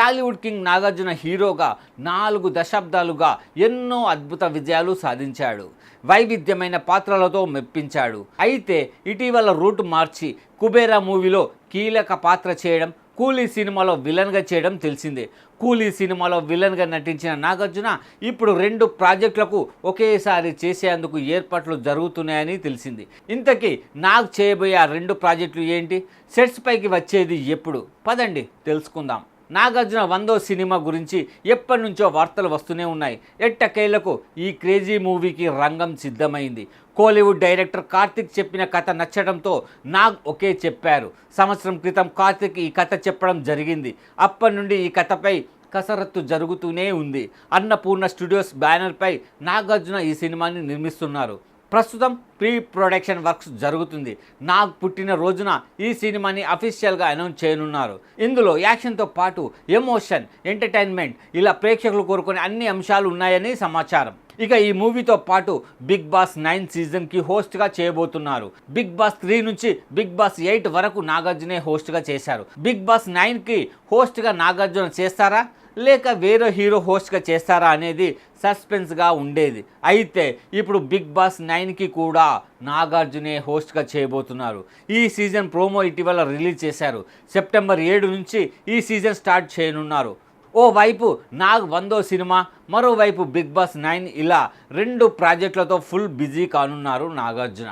Tollywood king Nagarjuna హీరోగా నాలుగు దశాబ్దాలుగా ఎన్నో అద్భుత విజయాలు సాధించాడు. వైవిధ్యమైన పాత్రలతో మెప్పించాడు. అయితే ఇటీవల రూట్ మార్చి కుబేరా మూవీలో కీలక పాత్ర చేయడం కూలీ సినిమాలో విలన్గా చేయడం తెలిసిందే. కూలీ సినిమాలో విలన్గా నటించిన నాగార్జున ఇప్పుడు రెండు ప్రాజెక్టులకు ఒకేసారి చేసేందుకు ఏర్పాట్లు జరుగుతున్నాయని తెలిసింది. ఇంతకీ నాగ్ చేయబోయే ఆ రెండు ప్రాజెక్టులు ఏంటి? సెట్స్ పైకి వచ్చేది ఎప్పుడు? పదండి తెలుసుకుందాం. నాగార్జున వందో సినిమా గురించి ఎప్పటి నుంచో వార్తలు వస్తూనే ఉన్నాయి. ఎట్టకేళ్ళకు ఈ క్రేజీ మూవీకి రంగం సిద్ధమైంది. కోలీవుడ్ డైరెక్టర్ కార్తిక్ చెప్పిన కథ నచ్చడంతో నాగ్ ఒకే చెప్పారు. సంవత్సరం క్రితం కార్తిక్ ఈ కథ చెప్పడం జరిగింది. అప్పటి నుండి ఈ కథపై కసరత్తు జరుగుతూనే ఉంది. అన్నపూర్ణ స్టూడియోస్ బ్యానర్పై నాగార్జున ఈ సినిమాని నిర్మిస్తున్నారు. ప్రస్తుతం ప్రీ ప్రొడక్షన్ వర్క్స్ జరుగుతుంది. నాగ్ పుట్టిన రోజున ఈ సినిమాని అఫీషియల్గా అనౌన్స్ చేయనున్నారు. ఇందులో యాక్షన్తో పాటు ఎమోషన్ ఎంటర్టైన్మెంట్ ఇలా ప్రేక్షకులు కోరుకునే అన్ని అంశాలు ఉన్నాయని సమాచారం. ఇక ఈ మూవీతో పాటు బిగ్ బాస్ నైన్ సీజన్కి హోస్ట్గా చేయబోతున్నారు. బిగ్ బాస్ త్రీ నుంచి బిగ్ బాస్ ఎయిట్ వరకు నాగార్జునే హోస్ట్గా చేశారు. బిగ్ బాస్ నైన్కి హోస్ట్గా నాగార్జున చేస్తారా? లేక వేరే హీరో హోస్ట్గా చేస్తారా అనేది సస్పెన్స్గా ఉండేది. అయితే ఇప్పుడు బిగ్ బాస్ నైన్కి కూడా నాగార్జునే హోస్ట్గా చేయబోతున్నారు. ఈ సీజన్ ప్రోమో ఇటీవల రిలీజ్ చేశారు. సెప్టెంబర్ ఏడు నుంచి ఈ సీజన్ స్టార్ట్ చేయనున్నారు. ఓ వైపు నాగ్ వందో సినిమా మరోవైపు బిగ్ బాస్ నైన్ ఇలా రెండు ప్రాజెక్టులతో ఫుల్ బిజీ కానున్నారు నాగార్జున.